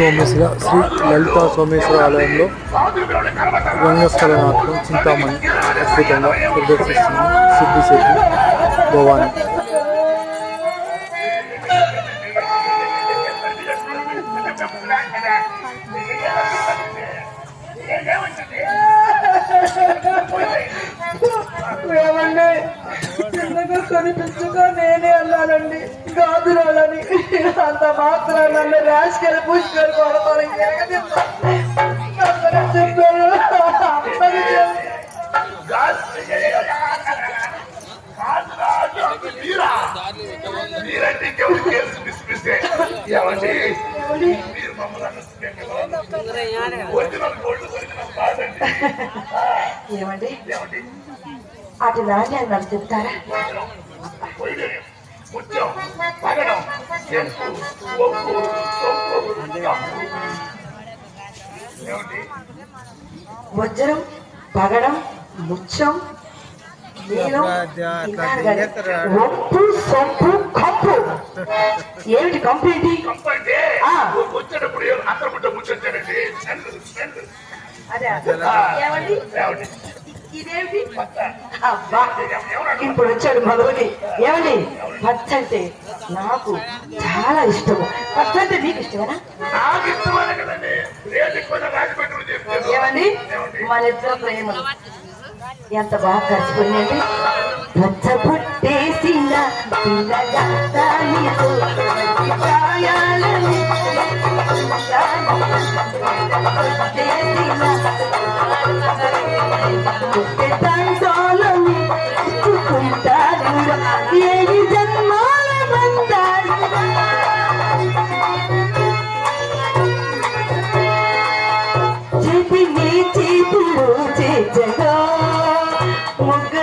సోమేశ్వర శ్రీ లలిత సోమేశ్వర ఆలయంలో రంగస్థల నాటకం చింతామణి అద్భుతంగా ప్రదర్శిస్తుంది సిద్ధిశెట్టి భవాని. కనిపించగా నేనే అన్నానండి గాజురాలని అంత మాత్రం నన్ను రాసుకెళ్ళి పుష్కలు కొడతాను అందరూ చెప్పారు. ఏమండి? మీరు మమ్మల్ని ఏమండి అటు రాజా నాకు చెప్తారా ఒప్పు వజ్రం పగడం ముచ్చం నీలం ఒప్పు సొప్పు కంపు. ఏమిటి కంపు ఏంటి వచ్చేటప్పుడు అదే. ఇదేమిటి? అబ్బా ఇప్పుడు వచ్చాడు మొదలుకి ఏమండి? పచ్చ అంటే నాకు చాలా ఇష్టము. పచ్చ అంటే మీకు ఇష్టమేనా? ఏమండి? మన ఇద్దరు ప్రేమలు. ఎంత బాగా కలిసిపోయిందండి పచ్చ పుట్టేసిన ప్రాయాలని ఏడు జన్మాల బంధాలు? చేతి నీ ముగ్గ